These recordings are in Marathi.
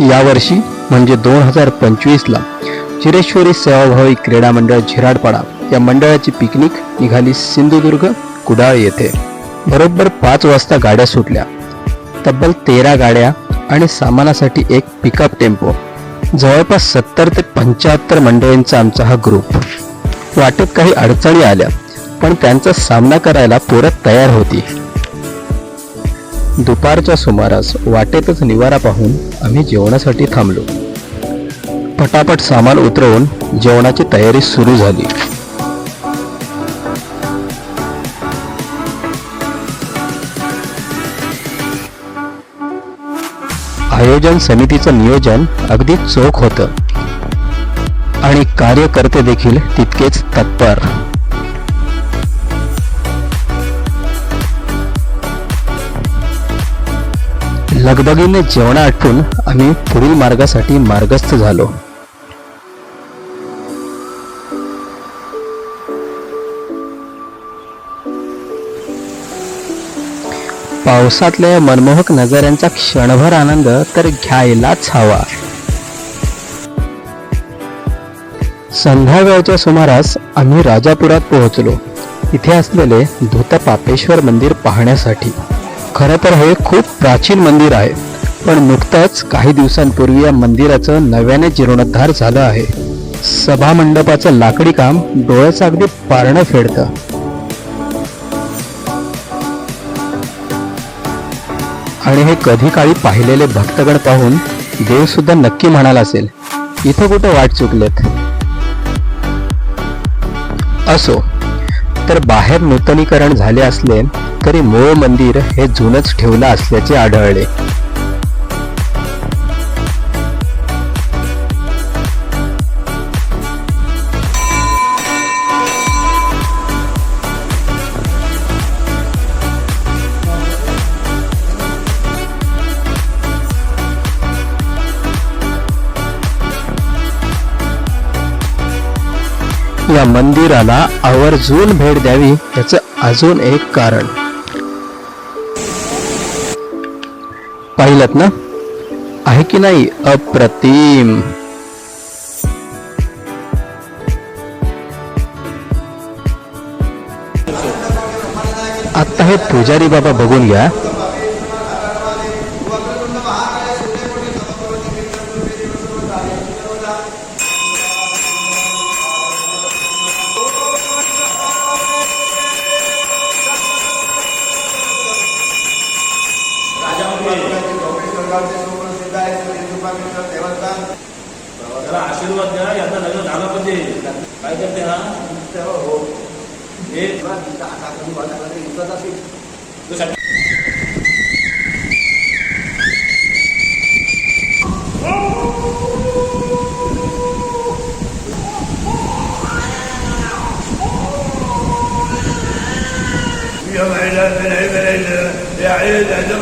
यावर्षी म्हणजे दोन हजार पंचवीसला चिरेश्वरी सेवाभावी क्रीडा मंडळ झिराडपाडा या मंडळाची पिकनिक निघाली सिंधुदुर्ग कुडाळ येथे. बरोबर पाच वाजता गाड्या सुटल्या. तब्बल तेरा गाड्या आणि सामानासाठी एक पिकअप टेम्पो जवळपास सत्तर ते पंच्याहत्तर मंडळींचा आमचा हा ग्रुप वाटेत काही अडचणी आल्या पण त्यांचा सामना करायला पोरं तयार होती. दुपारच्या सुमारास वाटेतच निवारा पाहून आम्ही जेवणासाठी थांबलो. पटापट सामान उतरवून जेवणाची तयारी सुरू झाली. आयोजन समितीचं नियोजन अगदी चोख होतं. आणि कार्यकर्ते देखील तितकेच तत्पर. लगबगीने जेवणा आटपून आम्ही पुढील मार्गासाठी मार्गस्थ झालो. पावसातल्या मनमोहक नजाऱ्यांचा क्षणभर आनंद तर घ्यायलाच हवा. संध्याकाळच्या सुमारास आम्ही राजापुरात पोहोचलो. इथे असलेले धूतपापेश्वर मंदिर पाहण्यासाठी. खरं तर हे खूप प्राचीन मंदिर आहे पण नुकतंच काही दिवसांपूर्वी या मंदिराचं नव्याने जीर्णोद्धार झालं आहे. सभा मंडपाचं लाकडी काम डोळ्याचं अगदी पारणं फेडतं. आणि हे कधी काळी पाहिलेले भक्तगण पाहून देव सुद्धा नक्की म्हणाला असेल इथं कुठं वाट चुकलेत? असो तर बाहेर नूतनीकरण झाले असले तरी मूळ मंदिर हे जुनच ठेवलं असल्याचे आढळले. या मंदिराला आवर्जून भेट द्यावी याचं अजून एक कारण. पाहिलं ना? आहे की नाही अप्रतिम? आता हे पुजारी बाबा बघून घ्या. त्याला आशीर्वाद द्या याचा लग्न झालं पाहिजे काय करते हा हे तो साठी- يا مهلا بلا بلا يا عيد عدم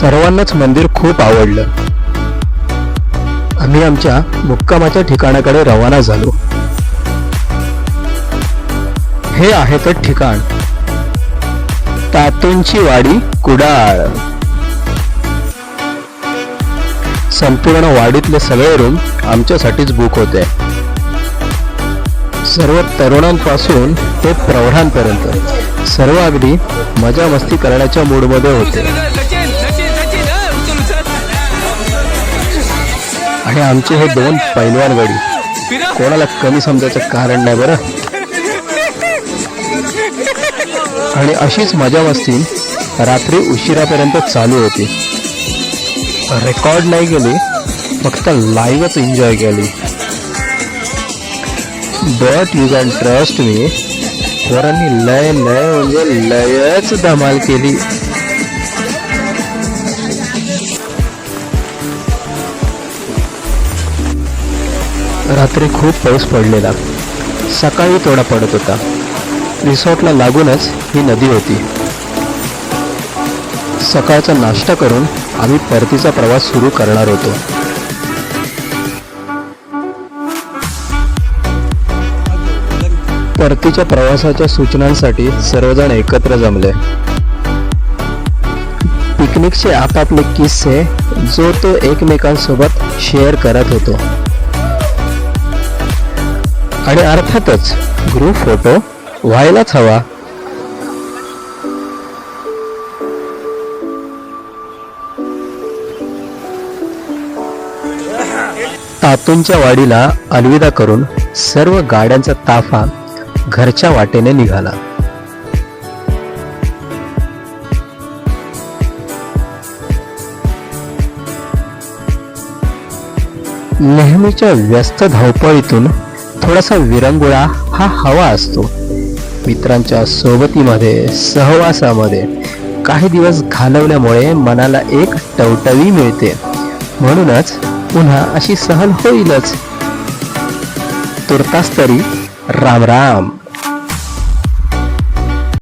सर्वांनाच मंदिर खूप आवडलं. आम्ही आमच्या मुक्कामाच्या ठिकाणाकडे रवाना झालो. हे आहे तर ठिकाण. तातूंची वाडी कुडाळ. संपूर्ण वाडीतले सगळे रूम आमच्यासाठीच बुक होते. सर्व तरुणांपासून ते प्रौढांपर्यंत सर्व अगदी मजा मस्ती करण्याच्या मूडमध्ये होते. आणि आमचे हे दोन पैलवान गडी कोणाला कमी समजायचं कारण नाही बरं? आणि अशीच मजा मस्ती रात्री उशिरापर्यंत चालू होती. रेकॉर्ड नाही गेली फक्त लाईव्हच एन्जॉय केली. But you can trust me पोरांनी लय लय म्हणजे लयच धमाल केली. रात्री खूप पाऊस पडलेला. सकाळी थोडा पडत होता. रिसॉर्टला लागूनच ही नदी होती. सकाळचा नाश्ता करून आम्ही परतीचा प्रवास सुरू करणार होतो. परतीच्या प्रवासाच्या सूचनांसाठी सर्वजण एकत्र जमले. पिकनिकचे आपापले किस्से जो तो एकमेकांसोबत शेअर करत होतो. आणि अर्थातच ग्रुप फोटो व्हायलाच हवा. तातूंच्या वाडीला अलविदा करून सर्व गाड्यांचा ताफा घरच्या वाटेने निघाला. नेहमीच्या व्यस्त धावपळीतून थोडासा विरंगुळा हा हवा असतो. मित्रांच्या सोबतीमध्ये सहवासामध्ये काही दिवस घालवल्यामुळे मनाला एक टवटवी मिळते. म्हणूनच पुन्हा अशी सहल होईलच. तुर्तास तरी राम राम.